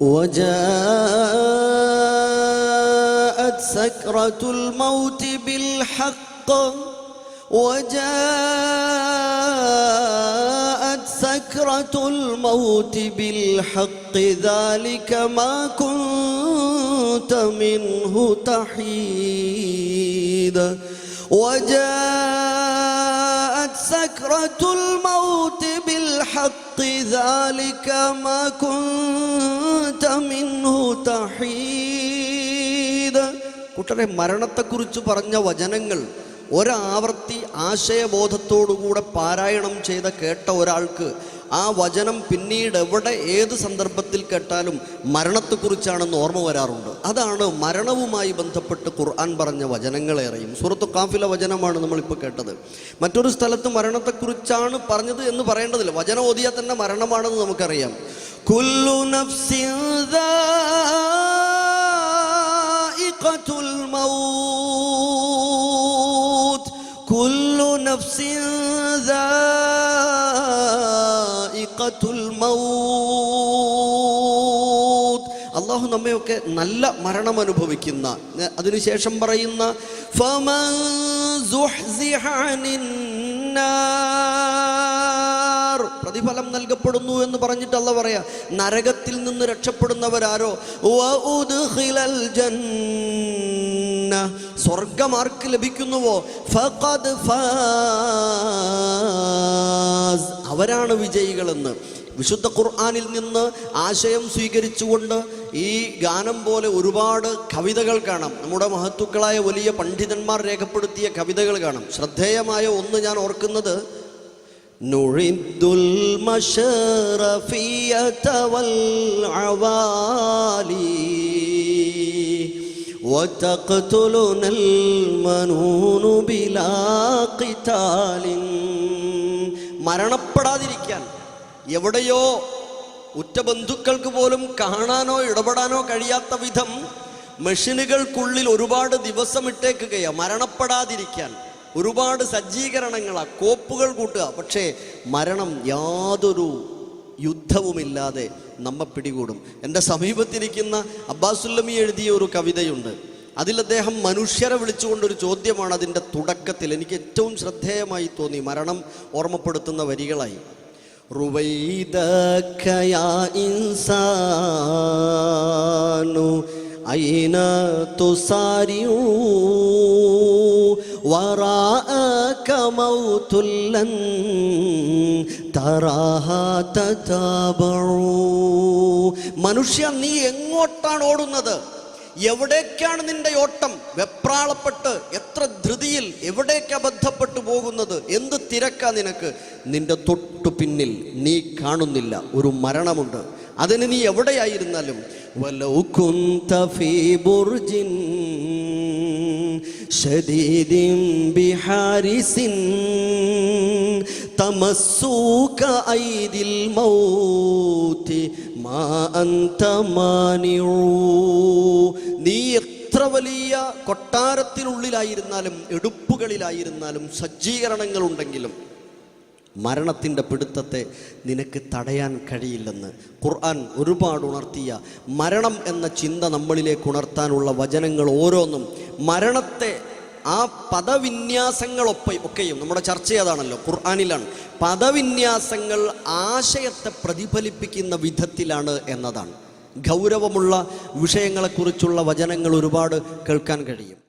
وجاءت سكرة الموت بالحق. وجاءت سكرة الموت بالحق. ذلك ما كنت منه تحيد. وجاءت سكرة الموت بالحق ذلك ما كنت منه تحيد കൂട്ടരെ മരണത്തെക്കുറിച്ച് പറഞ്ഞ വചനങ്ങൾ ഒരാവർത്തി ആശയബോധത്തോടുകൂടെ പാരായണം ചെയ്ത കേട്ട ഒരാൾക്ക് ആ വചനം പിന്നീട് എവിടെ ഏത് സന്ദർഭത്തിൽ കേട്ടാലും മരണത്തെക്കുറിച്ചാണെന്ന് ഓർമ്മ വരാറുണ്ട്. അതാണ് മരണവുമായി ബന്ധപ്പെട്ട് ഖുർആൻ പറഞ്ഞ വചനങ്ങളേറെയും സുഹൃത്തു കാഫില വചനമാണ് നമ്മളിപ്പോൾ കേട്ടത്. മറ്റൊരു സ്ഥലത്ത് മരണത്തെക്കുറിച്ചാണ് പറഞ്ഞത് എന്ന് പറയേണ്ടതില്ല. വചനം ഓതിയാൽ തന്നെ മരണമാണെന്ന് നമുക്കറിയാം. കുല്ലു നഫ്സിൻ മൗത്ത്. അള്ളാഹു നമ്മയൊക്കെ നല്ല മരണം അനുഭവിക്കുന്ന അതിനുശേഷം പറയുന്ന പ്രതിഫലം നൽകപ്പെടുന്നു എന്ന് പറഞ്ഞിട്ട് അല്ല പറയാ നരകത്തിൽ നിന്ന് രക്ഷപ്പെടുന്നവരാരോ? സ്വർഗമാർക്ക് ലഭിക്കുന്നുവോ? ഫാ അവരാണ് വിജയികളെന്ന് വിശുദ്ധ ഖുർആനിൽ നിന്ന് ആശയം സ്വീകരിച്ചുകൊണ്ട് ഈ ഗാനം പോലെ ഒരുപാട് കവിതകൾ കാണാം നമ്മുടെ മഹത്തുക്കളായ വലിയ പണ്ഡിതന്മാർ രേഖപ്പെടുത്തിയ കവിതകൾ കാണാം ശ്രദ്ധേയമായ ഒന്ന് ഞാൻ ഓർക്കുന്നത് نعد المشرفية والعوالي وتقتلنا المنون بلا قتال മരണപ്പെടാതിരിക്കാൻ എവിടെയോ ഉറ്റ ബന്ധുക്കൾക്ക് പോലും കാണാനോ ഇടപെടാനോ കഴിയാത്ത വിധം മെഷീനുകൾക്കുള്ളിൽ ഒരുപാട് ദിവസം ഇട്ടേക്കുകയാണ് മരണപ്പെടാതിരിക്കാൻ ഒരുപാട് സജ്ജീകരണങ്ങളാണ് കോപ്പുകൾ കൂട്ടുക. പക്ഷേ മരണം യാതൊരു യുദ്ധവുമില്ലാതെ നമ്മെ പിടികൂടും. എന്റെ സമീപത്തിരിക്കുന്ന അബ്ബാസുല്ലമി എഴുതിയ ഒരു കവിതയുണ്ട്. അതിൽ അദ്ദേഹം മനുഷ്യരെ വിളിച്ചുകൊണ്ടൊരു ചോദ്യമാണ് അതിൻ്റെ തുടക്കത്തിൽ എനിക്ക് ഏറ്റവും ശ്രദ്ധേയമായി തോന്നി മരണം ഓർമ്മപ്പെടുത്തുന്ന വരികളായി റുവൈദക യാ ഇൻസാനു أين تسارع وراءك موت لن تراها تتابع മനുഷ്യ നീ എങ്ങോട്ടാണ് ഓടുന്നത് എവിടേക്കാണ് നിന്റെ ഓട്ടം? വെപ്രാളപ്പെട്ട് എത്ര ധൃതിയിൽ എവിടേക്ക് അബദ്ധപ്പെട്ടു പോകുന്നത്? എന്ത് തിരക്കാ നിനക്ക്? നിന്റെ തൊട്ടു പിന്നിൽ നീ കാണുന്നില്ല. ഒരു മരണമുണ്ട്. അതിന് നീ എവിടെയായിരുന്നാലും ശരീരം ബിഹാരിസിൻ തമസൂക ഐദിൽ മൗത്തി മാ അന്തമാനിയൂ നീ എത്ര വലിയ കൊട്ടാരത്തിനുള്ളിലായിരുന്നാലും എടുപ്പുകളിലായിരുന്നാലും സജ്ജീകരണങ്ങളുണ്ടെങ്കിലും മരണത്തിന്റെ പിടുത്തത്തെ നിനക്ക് തടയാൻ കഴിയില്ലെന്ന് ഖുർആൻ ഒരുപാട് ഉണർത്തിയ മരണം എന്ന ചിന്ത നമ്മളിലേക്ക് ഉണർത്താനുള്ള വചനങ്ങൾ ഓരോന്നും മരണത്തെ ആ പദവിന്യാസങ്ങളൊപ്പം ഒക്കെയും നമ്മുടെ ചർച്ച അതാണല്ലോ ഖുർആാനിലാണ്. പദവിന്യാസങ്ങൾ ആശയത്തെ പ്രതിഫലിപ്പിക്കുന്ന വിധത്തിലാണ് എന്നതാണ്. ഗൗരവമുള്ള വിഷയങ്ങളെക്കുറിച്ചുള്ള വചനങ്ങൾ ഒരുപാട് കേൾക്കാൻ കഴിയും.